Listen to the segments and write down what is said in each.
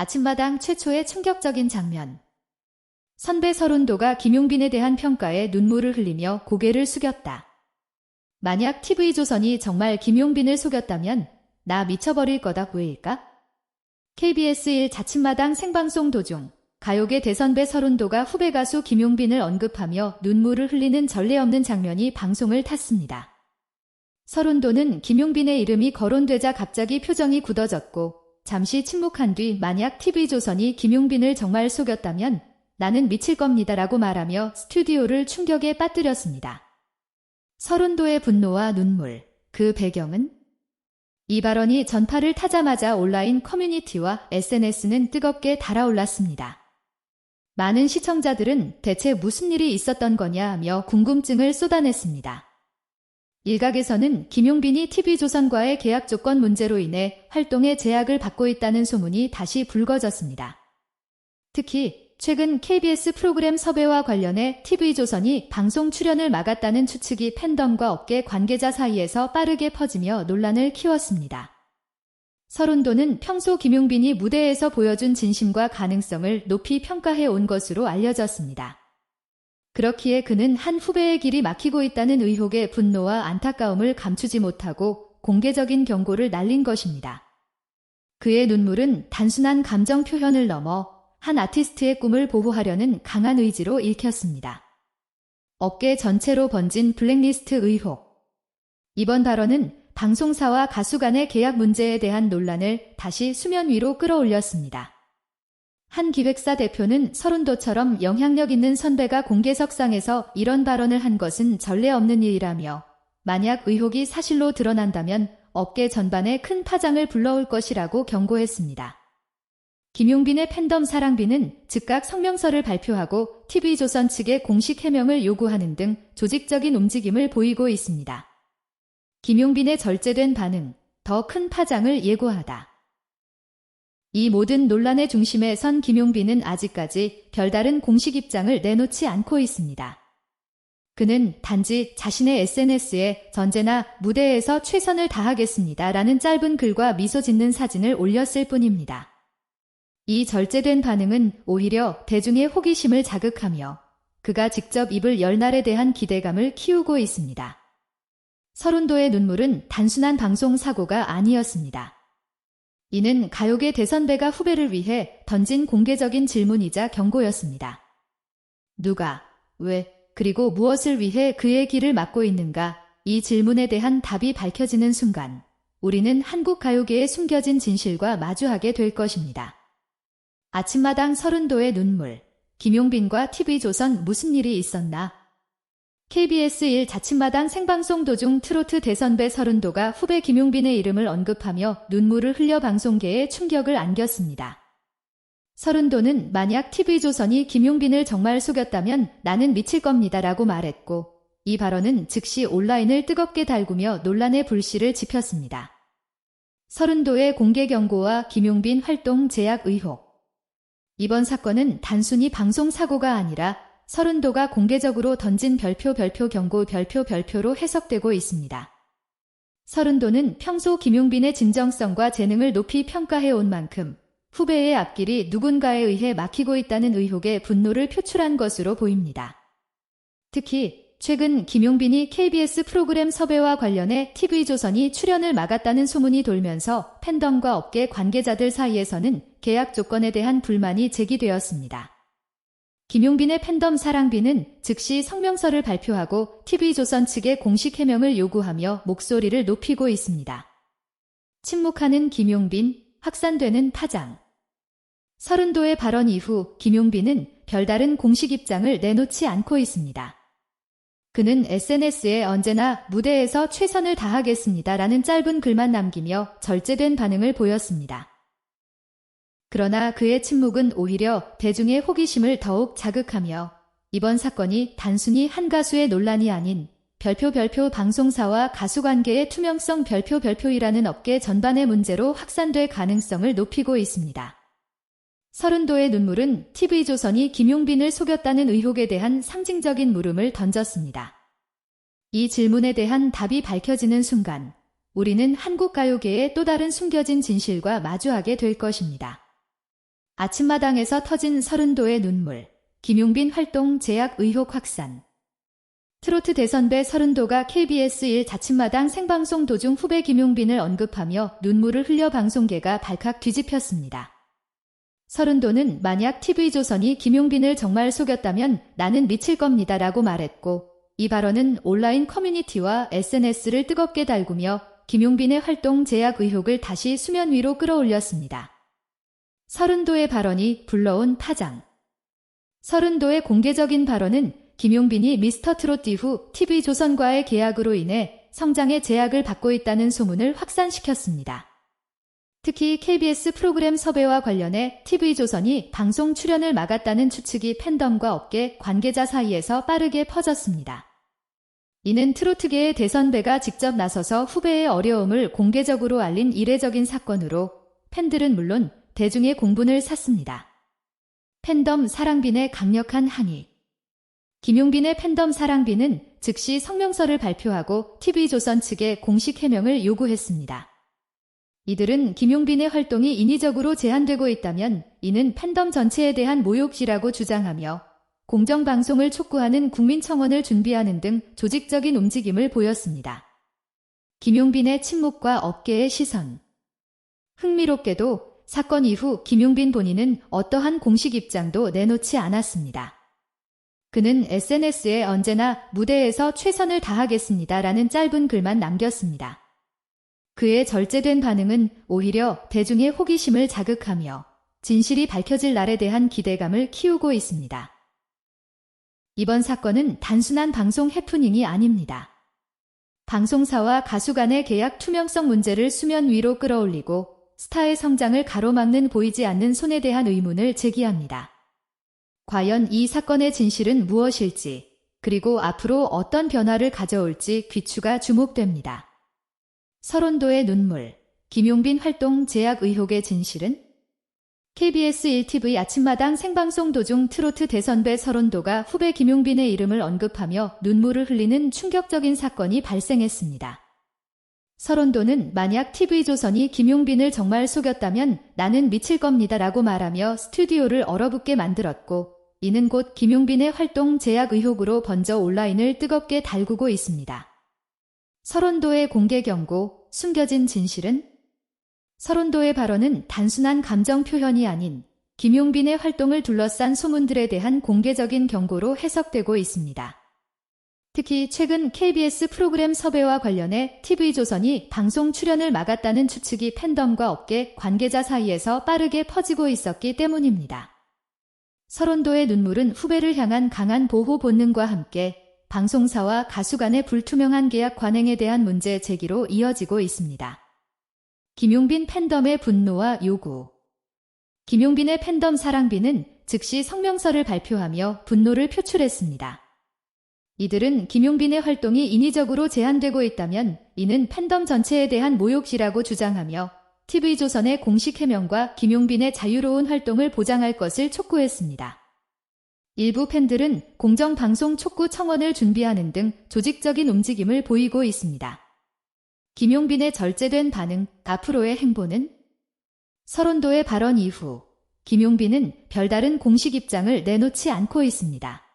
아침마당 최초의 충격적인 장면. 선배 서른도가 김용빈에 대한 평가에 눈물을 흘리며 고개를 숙였다. 만약 TV조선이 정말 김용빈을 속였다면 나 미쳐버릴 거다 보일까? KBS 1 자칫마당 생방송 도중 가요계 대선배 서른도가 후배 가수 김용빈을 언급하며 눈물을 흘리는 전례 없는 장면이 방송을 탔습니다. 서른도는 김용빈의 이름이 거론되자 갑자기 표정이 굳어졌고 잠시 침묵한 뒤 만약 TV조선이 김용빈을 정말 속였다면 나는 미칠 겁니다라고 말하며 스튜디오를 충격에 빠뜨렸습니다. 서른도의 분노와 눈물, 그 배경은? 이 발언이 전파를 타자마자 온라인 커뮤니티와 SNS는 뜨겁게 달아올랐습니다. 많은 시청자들은 대체 무슨 일이 있었던 거냐며 궁금증을 쏟아냈습니다. 일각에서는 김용빈이 TV조선과의 계약 조건 문제로 인해 활동에 제약을 받고 있다는 소문이 다시 불거졌습니다. 특히 최근 KBS 프로그램 섭외와 관련해 TV조선이 방송 출연을 막았다는 추측이 팬덤과 업계 관계자 사이에서 빠르게 퍼지며 논란을 키웠습니다. 서른도는 평소 김용빈이 무대에서 보여준 진심과 가능성을 높이 평가해 온 것으로 알려졌습니다. 그렇기에 그는 한 후배의 길이 막히고 있다는 의혹의 분노와 안타까움을 감추지 못하고 공개적인 경고를 날린 것입니다. 그의 눈물은 단순한 감정 표현을 넘어 한 아티스트의 꿈을 보호하려는 강한 의지로 읽혔습니다. 업계 전체로 번진 블랙리스트 의혹. 이번 발언은 방송사와 가수 간의 계약 문제에 대한 논란을 다시 수면 위로 끌어올렸습니다. 한 기획사 대표는 서른도처럼 영향력 있는 선배가 공개석상에서 이런 발언을 한 것은 전례 없는 일이라며 만약 의혹이 사실로 드러난다면 업계 전반에 큰 파장을 불러올 것이라고 경고했습니다. 김용빈의 팬덤 사랑비는 즉각 성명서를 발표하고 TV조선 측에 공식 해명을 요구하는 등 조직적인 움직임을 보이고 있습니다. 김용빈의 절제된 반응, 더 큰 파장을 예고하다. 이 모든 논란의 중심에 선 김용빈은 아직까지 별다른 공식 입장을 내놓지 않고 있습니다. 그는 단지 자신의 SNS에 전제나 무대에서 최선을 다하겠습니다. 라는 짧은 글과 미소 짓는 사진을 올렸을 뿐입니다. 이 절제된 반응은 오히려 대중의 호기심을 자극하며 그가 직접 입을 열 날에 대한 기대감을 키우고 있습니다. 서른도의 눈물은 단순한 방송 사고가 아니었습니다. 이는 가요계 대선배가 후배를 위해 던진 공개적인 질문이자 경고였습니다. 누가, 왜, 그리고 무엇을 위해 그의 길을 막고 있는가? 이 질문에 대한 답이 밝혀지는 순간 우리는 한국 가요계의 숨겨진 진실과 마주하게 될 것입니다. 아침마당 서른도의 눈물, 김용빈과 TV조선 무슨 일이 있었나? KBS 1 자칫마당 생방송 도중 트로트 대선배 서른도가 후배 김용빈의 이름을 언급하며 눈물을 흘려 방송계에 충격을 안겼습니다. 서른도는 만약 TV조선이 김용빈을 정말 속였다면 나는 미칠 겁니다 라고 말했고 이 발언은 즉시 온라인을 뜨겁게 달구며 논란의 불씨를 지폈습니다. 서른도의 공개 경고와 김용빈 활동 제약 의혹 이번 사건은 단순히 방송 사고가 아니라 서른도가 공개적으로 던진 별표 별표 경고 별표 별표로 해석되고 있습니다. 서른도는 평소 김용빈의 진정성과 재능을 높이 평가해 온 만큼 후배의 앞길이 누군가에 의해 막히고 있다는 의혹에 분노를 표출한 것으로 보입니다. 특히 최근 김용빈이 KBS 프로그램 섭외와 관련해 TV조선이 출연을 막았다는 소문이 돌면서 팬덤과 업계 관계자들 사이에서는 계약 조건에 대한 불만이 제기되었습니다. 김용빈의 팬덤 사랑비는 즉시 성명서를 발표하고 TV조선 측에 공식 해명을 요구하며 목소리를 높이고 있습니다. 침묵하는 김용빈, 확산되는 파장. 서른도의 발언 이후 김용빈은 별다른 공식 입장을 내놓지 않고 있습니다. 그는 SNS에 언제나 무대에서 최선을 다하겠습니다. 라는 짧은 글만 남기며 절제된 반응을 보였습니다. 그러나 그의 침묵은 오히려 대중의 호기심을 더욱 자극하며 이번 사건이 단순히 한 가수의 논란이 아닌 별표 별표 방송사와 가수 관계의 투명성 별표 별표이라는 업계 전반의 문제로 확산될 가능성을 높이고 있습니다. 서른도의 눈물은 TV조선이 김용빈을 속였다는 의혹에 대한 상징적인 물음을 던졌습니다. 이 질문에 대한 답이 밝혀지는 순간 우리는 한국 가요계의 또 다른 숨겨진 진실과 마주하게 될 것입니다. 아침마당에서 터진 서른도의 눈물. 김용빈 활동 제약 의혹 확산. 트로트 대선배 서른도가 KBS 1 자칫마당 생방송 도중 후배 김용빈을 언급하며 눈물을 흘려 방송계가 발칵 뒤집혔습니다. 서른도는 만약 TV조선이 김용빈을 정말 속였다면 나는 미칠 겁니다 라고 말했고 이 발언은 온라인 커뮤니티와 SNS를 뜨겁게 달구며 김용빈의 활동 제약 의혹을 다시 수면 위로 끌어올렸습니다. 서른도의 발언이 불러온 파장. 서른도의 공개적인 발언은 김용빈이 미스터 트롯 이후 TV조선과의 계약으로 인해 성장에 제약을 받고 있다는 소문을 확산시켰습니다. 특히 KBS 프로그램 섭외와 관련해 TV조선이 방송 출연을 막았다는 추측이 팬덤과 업계 관계자 사이에서 빠르게 퍼졌습니다. 이는 트로트계의 대선배가 직접 나서서 후배의 어려움을 공개적으로 알린 이례적인 사건으로 팬들은 물론 대중의 공분을 샀습니다. 팬덤 사랑빈의 강력한 항의 김용빈의 팬덤 사랑빈은 즉시 성명서를 발표하고 TV조선 측에 공식 해명을 요구했습니다. 이들은 김용빈의 활동이 인위적으로 제한되고 있다면 이는 팬덤 전체에 대한 모욕이라고 주장하며 공정방송을 촉구하는 국민청원을 준비하는 등 조직적인 움직임을 보였습니다. 김용빈의 침묵과 업계의 시선. 흥미롭게도 사건 이후 김용빈 본인은 어떠한 공식 입장도 내놓지 않았습니다. 그는 SNS에 언제나 무대에서 최선을 다하겠습니다 라는 짧은 글만 남겼습니다. 그의 절제된 반응은 오히려 대중의 호기심을 자극하며 진실이 밝혀질 날에 대한 기대감을 키우고 있습니다. 이번 사건은 단순한 방송 해프닝이 아닙니다. 방송사와 가수 간의 계약 투명성 문제를 수면 위로 끌어올리고 스타의 성장을 가로막는 보이지 않는 손에 대한 의문을 제기합니다. 과연 이 사건의 진실은 무엇일지, 그리고 앞으로 어떤 변화를 가져올지 귀추가 주목됩니다. 서론도의 눈물, 김용빈 활동 제약 의혹의 진실은 KBS 1TV 아침마당 생방송 도중 트로트 대선배 서론도가 후배 김용빈의 이름을 언급하며 눈물을 흘리는 충격적인 사건이 발생했습니다. 서론도는 만약 TV조선이 김용빈을 정말 속였다면 나는 미칠 겁니다 라고 말하며 스튜디오를 얼어붙게 만들었고 이는 곧 김용빈의 활동 제약 의혹으로 번져 온라인을 뜨겁게 달구고 있습니다. 서론도의 공개 경고, 숨겨진 진실은 서론도의 발언은 단순한 감정 표현이 아닌 김용빈의 활동을 둘러싼 소문들에 대한 공개적인 경고로 해석되고 있습니다. 특히 최근 KBS 프로그램 섭외와 관련해 TV조선이 방송 출연을 막았다는 추측이 팬덤과 업계 관계자 사이에서 빠르게 퍼지고 있었기 때문입니다. 서론도의 눈물은 후배를 향한 강한 보호 본능과 함께 방송사와 가수 간의 불투명한 계약 관행에 대한 문제 제기로 이어지고 있습니다. 김용빈 팬덤의 분노와 요구. 김용빈의 팬덤 사랑비는 즉시 성명서를 발표하며 분노를 표출했습니다. 이들은 김용빈의 활동이 인위적으로 제한되고 있다면 이는 팬덤 전체에 대한 모욕이라고 주장하며 TV조선의 공식 해명과 김용빈의 자유로운 활동을 보장할 것을 촉구했습니다. 일부 팬들은 공정방송 촉구 청원을 준비하는 등 조직적인 움직임을 보이고 있습니다. 김용빈의 절제된 반응, 앞으로의 행보는 서론도의 발언 이후 김용빈은 별다른 공식 입장을 내놓지 않고 있습니다.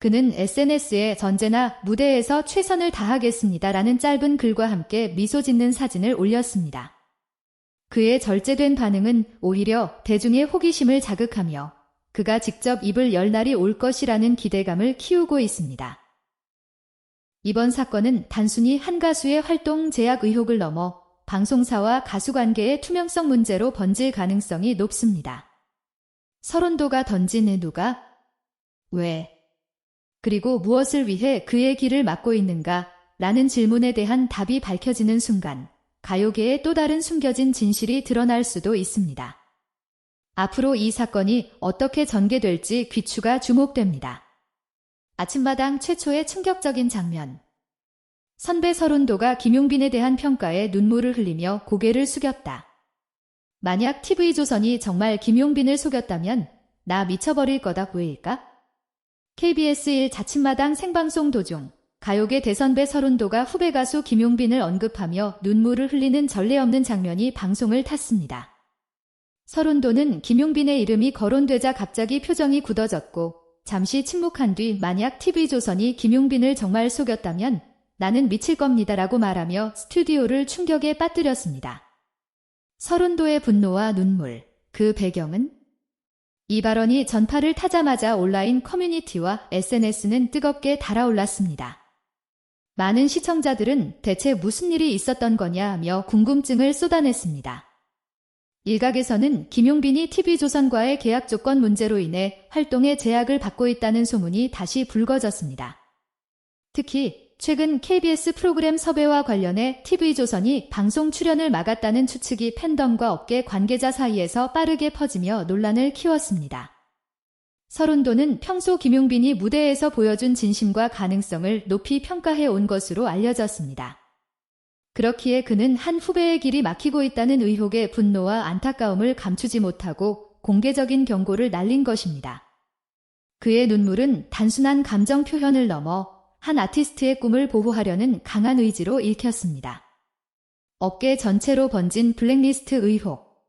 그는 SNS에 전제나 무대에서 최선을 다하겠습니다 라는 짧은 글과 함께 미소 짓는 사진을 올렸습니다. 그의 절제된 반응은 오히려 대중의 호기심을 자극하며 그가 직접 입을 열 날이 올 것이라는 기대감을 키우고 있습니다. 이번 사건은 단순히 한 가수의 활동 제약 의혹을 넘어 방송사와 가수 관계의 투명성 문제로 번질 가능성이 높습니다. 서론도가 던진 누가, 왜, 그리고 무엇을 위해 그의 길을 막고 있는가 라는 질문에 대한 답이 밝혀지는 순간 가요계의 또 다른 숨겨진 진실이 드러날 수도 있습니다. 앞으로 이 사건이 어떻게 전개될지 귀추가 주목됩니다. 아침마당 최초의 충격적인 장면. 선배 서른도가 김용빈에 대한 평가에 눈물을 흘리며 고개를 숙였다. 만약 TV조선이 정말 김용빈을 속였다면 나 미쳐버릴 거다 보일까? KBS 1 자칫마당 생방송 도중 가요계 대선배 서른도가 후배 가수 김용빈을 언급하며 눈물을 흘리는 전례 없는 장면이 방송을 탔습니다. 서른도는 김용빈의 이름이 거론되자 갑자기 표정이 굳어졌고 잠시 침묵한 뒤 만약 TV조선이 김용빈을 정말 속였다면 나는 미칠 겁니다라고 말하며 스튜디오를 충격에 빠뜨렸습니다. 서른도의 분노와 눈물, 그 배경은? 이 발언이 전파를 타자마자 온라인 커뮤니티와 SNS는 뜨겁게 달아올랐습니다. 많은 시청자들은 대체 무슨 일이 있었던 거냐며 궁금증을 쏟아냈습니다. 일각에서는 김용빈이 TV조선과의 계약 조건 문제로 인해 활동에 제약을 받고 있다는 소문이 다시 불거졌습니다. 특히 최근 KBS 프로그램 섭외와 관련해 TV조선이 방송 출연을 막았다는 추측이 팬덤과 업계 관계자 사이에서 빠르게 퍼지며 논란을 키웠습니다. 서른도는 평소 김용빈이 무대에서 보여준 진심과 가능성을 높이 평가해 온 것으로 알려졌습니다. 그렇기에 그는 한 후배의 길이 막히고 있다는 의혹의 분노와 안타까움을 감추지 못하고 공개적인 경고를 날린 것입니다. 그의 눈물은 단순한 감정 표현을 넘어 한 아티스트의 꿈을 보호하려는 강한 의지로 읽혔습니다. 업계 전체로 번진 블랙리스트 의혹.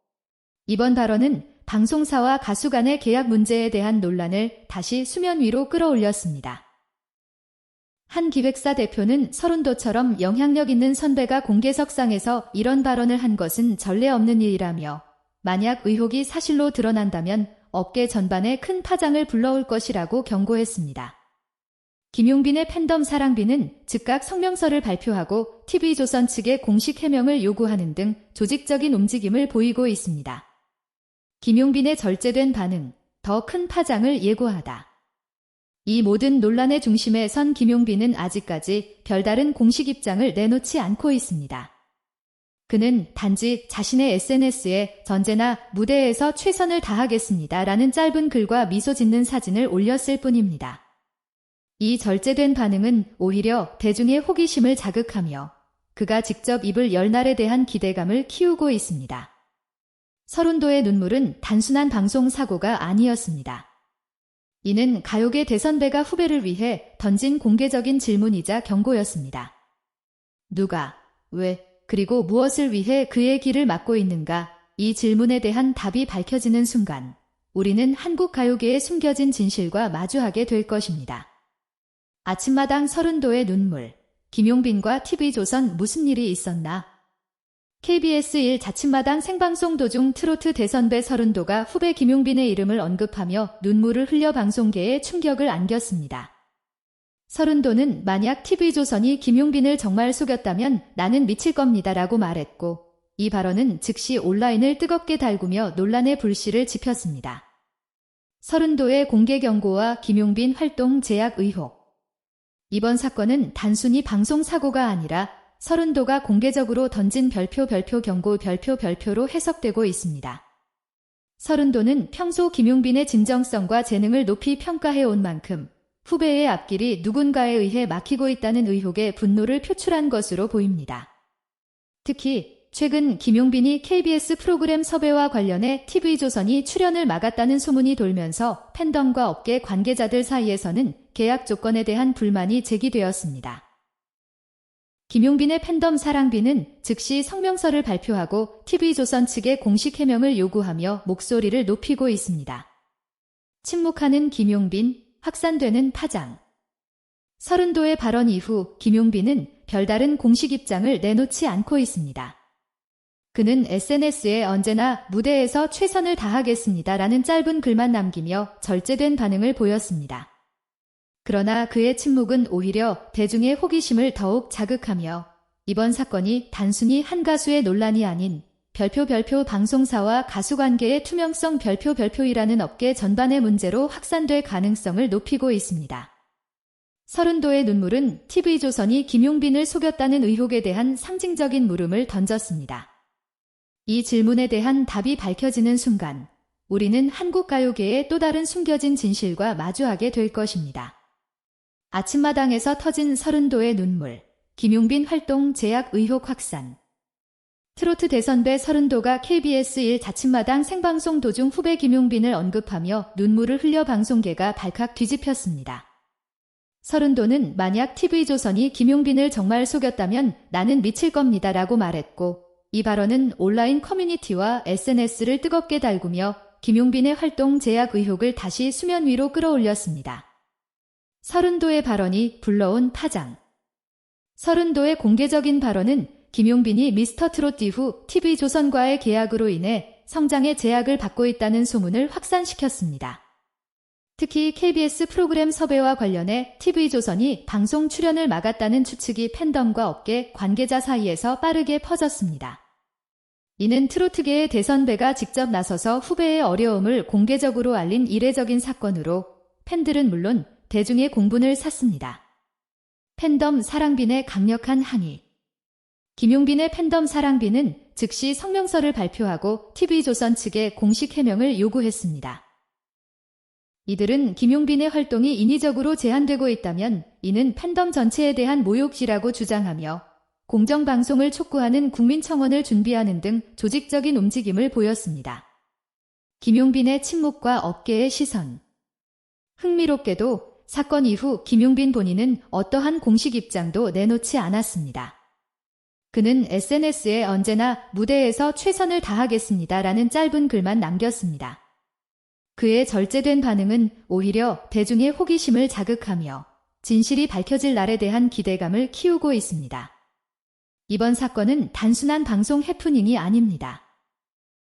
이번 발언은 방송사와 가수 간의 계약 문제에 대한 논란을 다시 수면 위로 끌어올렸습니다. 한 기획사 대표는 서른도처럼 영향력 있는 선배가 공개석상에서 이런 발언을 한 것은 전례 없는 일이라며 만약 의혹이 사실로 드러난다면 업계 전반에 큰 파장을 불러올 것이라고 경고했습니다. 김용빈의 팬덤 사랑비는 즉각 성명서를 발표하고 TV조선 측에 공식 해명을 요구하는 등 조직적인 움직임을 보이고 있습니다. 김용빈의 절제된 반응, 더 큰 파장을 예고하다. 이 모든 논란의 중심에 선 김용빈은 아직까지 별다른 공식 입장을 내놓지 않고 있습니다. 그는 단지 자신의 SNS에 전제나 무대에서 최선을 다하겠습니다. 라는 짧은 글과 미소 짓는 사진을 올렸을 뿐입니다. 이 절제된 반응은 오히려 대중의 호기심을 자극하며 그가 직접 입을 열 날에 대한 기대감을 키우고 있습니다. 서른도의 눈물은 단순한 방송 사고가 아니었습니다. 이는 가요계 대선배가 후배를 위해 던진 공개적인 질문이자 경고였습니다. 누가, 왜, 그리고 무엇을 위해 그의 길을 막고 있는가? 이 질문에 대한 답이 밝혀지는 순간 우리는 한국 가요계의 숨겨진 진실과 마주하게 될 것입니다. 아침마당 서른도의 눈물. 김용빈과 TV조선 무슨 일이 있었나? KBS 1 자침마당 생방송 도중 트로트 대선배 서른도가 후배 김용빈의 이름을 언급하며 눈물을 흘려 방송계에 충격을 안겼습니다. 서른도는 만약 TV조선이 김용빈을 정말 속였다면 나는 미칠 겁니다 라고 말했고 이 발언은 즉시 온라인을 뜨겁게 달구며 논란의 불씨를 지폈습니다. 서른도의 공개 경고와 김용빈 활동 제약 의혹 이번 사건은 단순히 방송 사고가 아니라 서른도가 공개적으로 던진 별표 별표 경고 별표 별표로 해석되고 있습니다. 서른도는 평소 김용빈의 진정성과 재능을 높이 평가해 온 만큼 후배의 앞길이 누군가에 의해 막히고 있다는 의혹에 분노를 표출한 것으로 보입니다. 특히 최근 김용빈이 KBS 프로그램 섭외와 관련해 TV조선이 출연을 막았다는 소문이 돌면서 팬덤과 업계 관계자들 사이에서는 계약 조건에 대한 불만이 제기되었습니다. 김용빈의 팬덤 사랑비는 즉시 성명서를 발표하고 TV조선 측에 공식 해명을 요구하며 목소리를 높이고 있습니다. 침묵하는 김용빈, 확산되는 파장. 서른도의 발언 이후 김용빈은 별다른 공식 입장을 내놓지 않고 있습니다. 그는 SNS에 언제나 무대에서 최선을 다하겠습니다. 라는 짧은 글만 남기며 절제된 반응을 보였습니다. 그러나 그의 침묵은 오히려 대중의 호기심을 더욱 자극하며 이번 사건이 단순히 한 가수의 논란이 아닌 별표 별표 방송사와 가수 관계의 투명성 별표 별표이라는 업계 전반의 문제로 확산될 가능성을 높이고 있습니다. 서른도의 눈물은 TV조선이 김용빈을 속였다는 의혹에 대한 상징적인 물음을 던졌습니다. 이 질문에 대한 답이 밝혀지는 순간 우리는 한국 가요계의 또 다른 숨겨진 진실과 마주하게 될 것입니다. 아침마당에서 터진 서른도의 눈물, 김용빈 활동 제약 의혹 확산. 트로트 대선배 서른도가 KBS 1 자침마당 생방송 도중 후배 김용빈을 언급하며 눈물을 흘려 방송계가 발칵 뒤집혔습니다. 서른도는 만약 TV조선이 김용빈을 정말 속였다면 나는 미칠 겁니다 라고 말했고 이 발언은 온라인 커뮤니티와 SNS를 뜨겁게 달구며 김용빈의 활동 제약 의혹을 다시 수면 위로 끌어올렸습니다. 서른도의 발언이 불러온 파장. 서른도의 공개적인 발언은 김용빈이 미스터 트롯 이후 TV조선과의 계약으로 인해 성장에 제약을 받고 있다는 소문을 확산시켰습니다. 특히 KBS 프로그램 섭외와 관련해 TV조선이 방송 출연을 막았다는 추측이 팬덤과 업계 관계자 사이에서 빠르게 퍼졌습니다. 이는 트로트계의 대선배가 직접 나서서 후배의 어려움을 공개적으로 알린 이례적인 사건으로 팬들은 물론 대중의 공분을 샀습니다. 팬덤 사랑빈의 강력한 항의 김용빈의 팬덤 사랑빈은 즉시 성명서를 발표하고 TV조선 측에 공식 해명을 요구했습니다. 이들은 김용빈의 활동이 인위적으로 제한되고 있다면 이는 팬덤 전체에 대한 모욕이라고 주장하며 공정방송을 촉구하는 국민청원을 준비하는 등 조직적인 움직임을 보였습니다. 김용빈의 침묵과 업계의 시선 흥미롭게도 사건 이후 김용빈 본인은 어떠한 공식 입장도 내놓지 않았습니다. 그는 SNS에 언제나 무대에서 최선을 다하겠습니다 라는 짧은 글만 남겼습니다. 그의 절제된 반응은 오히려 대중의 호기심을 자극하며 진실이 밝혀질 날에 대한 기대감을 키우고 있습니다. 이번 사건은 단순한 방송 해프닝이 아닙니다.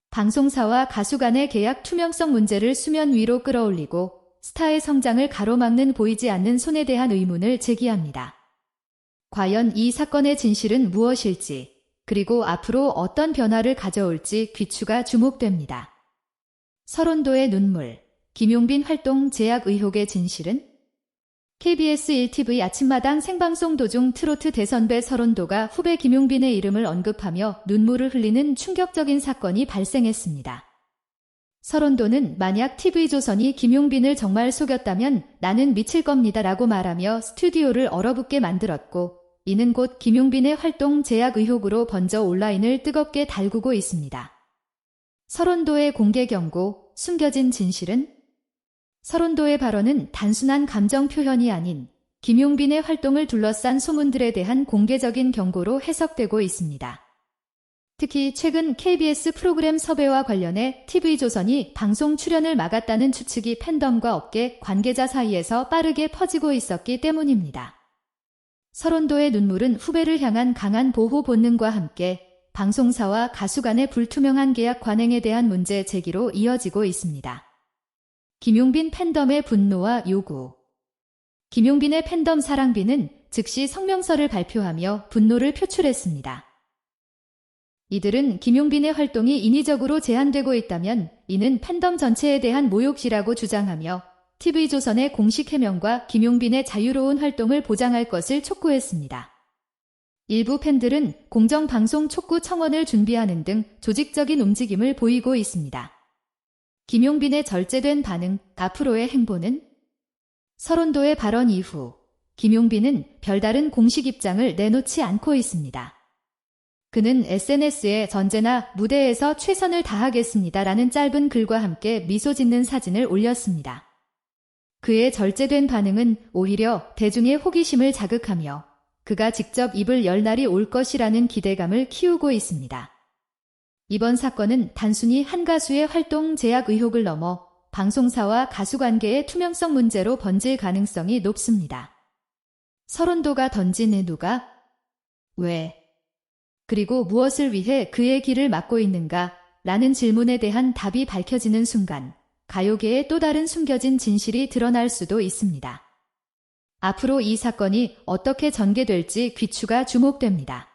방송사와 가수 간의 계약 투명성 문제를 수면 위로 끌어올리고 스타의 성장을 가로막는 보이지 않는 손에 대한 의문을 제기합니다. 과연 이 사건의 진실은 무엇일지, 그리고 앞으로 어떤 변화를 가져올지 귀추가 주목됩니다. 서론도의 눈물, 김용빈 활동 제약 의혹의 진실은 KBS 1TV 아침마당 생방송 도중 트로트 대선배 서론도가 후배 김용빈의 이름을 언급하며 눈물을 흘리는 충격적인 사건이 발생했습니다. 서론도는 만약 TV조선이 김용빈을 정말 속였다면 나는 미칠 겁니다 라고 말하며 스튜디오를 얼어붙게 만들었고 이는 곧 김용빈의 활동 제약 의혹으로 번져 온라인을 뜨겁게 달구고 있습니다. 서론도의 공개 경고, 숨겨진 진실은 서론도의 발언은 단순한 감정 표현이 아닌 김용빈의 활동을 둘러싼 소문들에 대한 공개적인 경고로 해석되고 있습니다. 특히 최근 KBS 프로그램 섭외와 관련해 TV조선이 방송 출연을 막았다는 추측이 팬덤과 업계 관계자 사이에서 빠르게 퍼지고 있었기 때문입니다. 서론도의 눈물은 후배를 향한 강한 보호 본능과 함께 방송사와 가수 간의 불투명한 계약 관행에 대한 문제 제기로 이어지고 있습니다. 김용빈 팬덤의 분노와 요구. 김용빈의 팬덤 사랑비는 즉시 성명서를 발표하며 분노를 표출했습니다. 이들은 김용빈의 활동이 인위적으로 제한되고 있다면 이는 팬덤 전체에 대한 모욕이라고 주장하며 TV조선의 공식 해명과 김용빈의 자유로운 활동을 보장할 것을 촉구했습니다. 일부 팬들은 공정방송 촉구 청원을 준비하는 등 조직적인 움직임을 보이고 있습니다. 김용빈의 절제된 반응, 앞으로의 행보는 서론도의 발언 이후 김용빈은 별다른 공식 입장을 내놓지 않고 있습니다. 그는 SNS에 전제나 무대에서 최선을 다하겠습니다 라는 짧은 글과 함께 미소 짓는 사진을 올렸습니다. 그의 절제된 반응은 오히려 대중의 호기심을 자극하며 그가 직접 입을 열 날이 올 것이라는 기대감을 키우고 있습니다. 이번 사건은 단순히 한 가수의 활동 제약 의혹을 넘어 방송사와 가수 관계의 투명성 문제로 번질 가능성이 높습니다. 서른도가 던진 누가, 왜, 그리고 무엇을 위해 그의 길을 막고 있는가 라는 질문에 대한 답이 밝혀지는 순간 가요계의 또 다른 숨겨진 진실이 드러날 수도 있습니다. 앞으로 이 사건이 어떻게 전개될지 귀추가 주목됩니다.